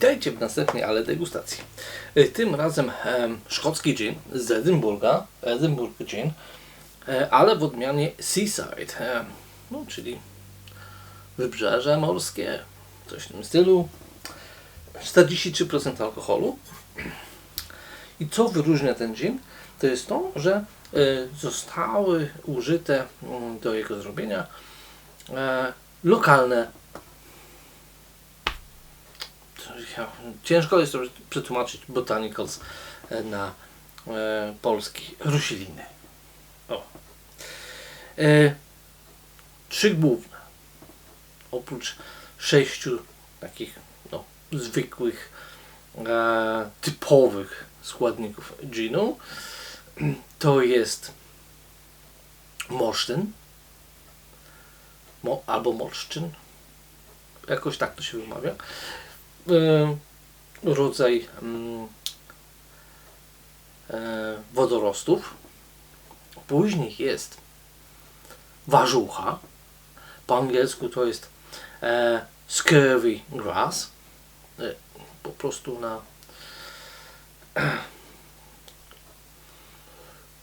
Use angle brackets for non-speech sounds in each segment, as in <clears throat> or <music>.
Witajcie w następnej ale degustacji. E, Tym razem em, szkocki gin z Edynburga, Edinburgh gin, e, ale w odmianie Seaside, e, no, czyli wybrzeże morskie, coś w tym stylu. 43% alkoholu. I co wyróżnia ten gin? To jest to, że e, zostały użyte mm, do jego zrobienia e, lokalne ciężko jest przetłumaczyć botanicals e, na e, polski. Rośliny. O. E, trzy główne. Oprócz sześciu takich no, zwykłych, e, typowych składników ginu, <clears throat> to jest morsztyn mo, albo morszczyn. Jakoś tak to się wymawia rodzaj mm, e, wodorostów. Później jest warzucha. Po angielsku to jest e, scurvy grass. E, po prostu na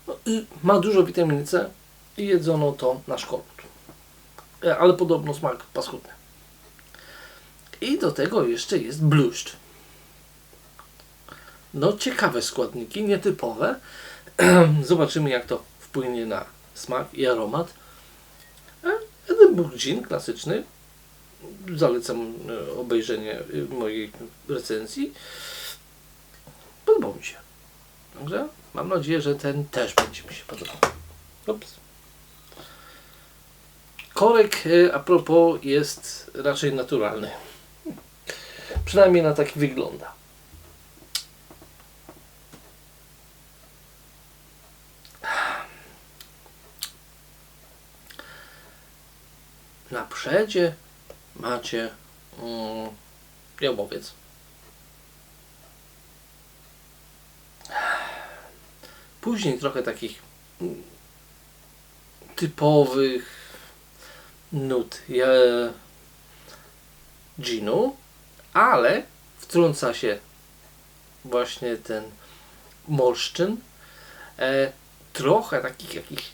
no, i ma dużo witaminy C i jedzono to na szkolut. E, ale podobno smak paskudny. I do tego jeszcze jest bluszcz. No ciekawe składniki, nietypowe. <clears throat> Zobaczymy jak to wpłynie na smak i aromat. E, Edinburgh Gin klasyczny. Zalecam e, obejrzenie e, mojej recenzji. Podobał mi się. Także mam nadzieję, że ten też będzie mi się podobał. Ups. Korek a propos jest raczej naturalny. Przynajmniej na taki wygląda. Na przedzie macie jałowiec. Później trochę takich mm, typowych nut je, ginu, ale wtrąca się właśnie ten morszczyn. E, trochę takich jakichś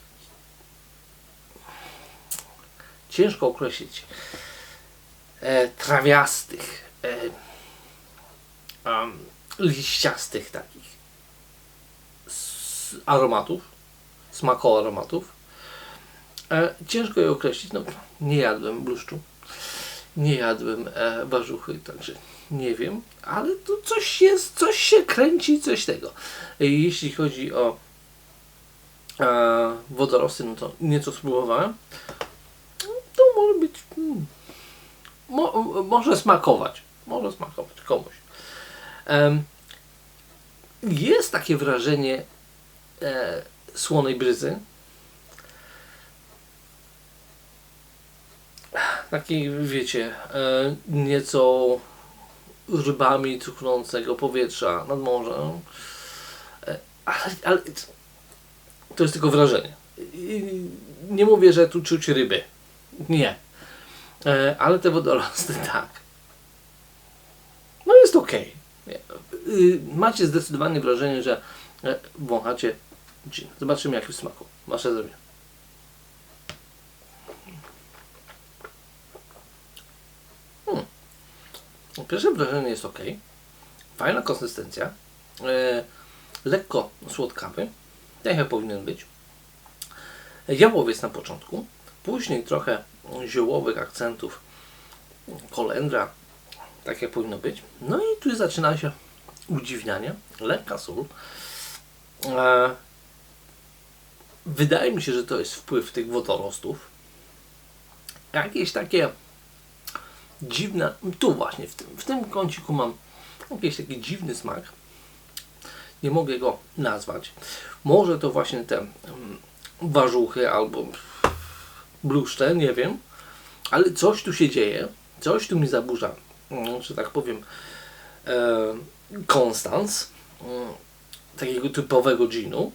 ciężko określić e, trawiastych, e, um, liściastych takich aromatów, smako aromatów. E, ciężko je określić, no nie jadłem bluszczu, nie jadłem e, warzuchy, także nie wiem, ale tu coś jest, coś się kręci, coś tego. E, jeśli chodzi o e, wodorosty, no to nieco spróbowałem. To może być, hmm, mo, może smakować, może smakować komuś. Em, jest takie wrażenie e, słonej bryzy, takiej, wiecie, e, nieco rybami cuchnącego powietrza nad morzem. E, ale, ale to jest tylko wrażenie. Nie mówię, że tu czuć ryby. Nie. E, ale te wodorosty <laughs> tak. No jest ok. Macie zdecydowanie wrażenie, że wąchacie gin. Zobaczymy jaki smaku. Wasze zdrowie. Pierwsze wrażenie jest ok. Fajna konsystencja. E, lekko słodkawy. Tak jak powinien być. Jałowiec na początku. Później trochę ziołowych akcentów. Kolendra. Tak jak powinno być. No i tu zaczyna się udziwnianie. Lekka sól. E, wydaje mi się, że to jest wpływ tych wodorostów. Jakieś takie dziwne, tu właśnie, w tym, w tym kąciku mam jakiś taki dziwny smak. Nie mogę go nazwać. Może to właśnie te mm, warzuchy albo bluszcze, nie wiem. Ale coś tu się dzieje, coś tu mi zaburza, mm, że tak powiem, e, konstans, mm, takiego typowego ginu.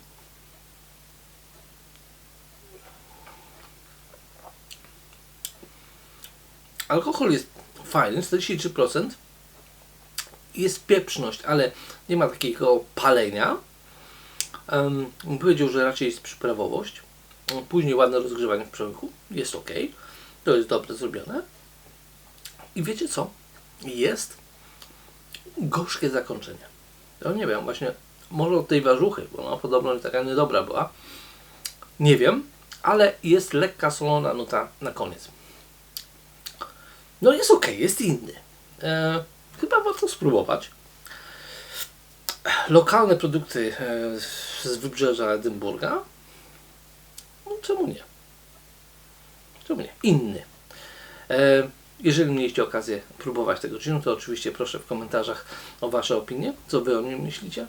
Alkohol jest fajny, 43%, jest pieprzność, ale nie ma takiego palenia. Um, powiedział, że raczej jest przyprawowość. Później ładne rozgrzewanie w przemyku. Jest ok. To jest dobrze zrobione. I wiecie co? Jest gorzkie zakończenie. Ja nie wiem, właśnie może od tej warzuchy, bo ona podobno taka niedobra była. Nie wiem, ale jest lekka solona nuta na koniec. No jest ok, jest inny. E, chyba warto spróbować. Lokalne produkty e, z wybrzeża Edynburga. No, czemu nie? Czemu nie? Inny. E, jeżeli mieliście okazję próbować tego ginu, to oczywiście proszę w komentarzach o Wasze opinie, co Wy o nim myślicie.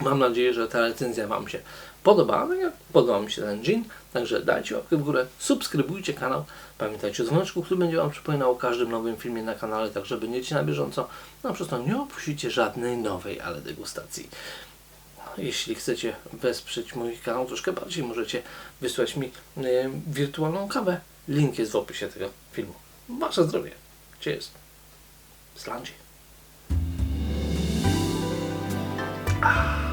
Mam nadzieję, że ta recenzja Wam się podoba. No jak podoba mi się ten jean, także dajcie łapkę w górę, subskrybujcie kanał. Pamiętajcie o dzwoneczku, który będzie Wam przypominał o każdym nowym filmie na kanale, tak że będziecie na bieżąco. No przez to nie opuścicie żadnej nowej, ale degustacji. No, jeśli chcecie wesprzeć mój kanał troszkę bardziej, możecie wysłać mi y, wirtualną kawę. Link jest w opisie tego filmu. Wasze zdrowie. Cheers. Slanci. Ah.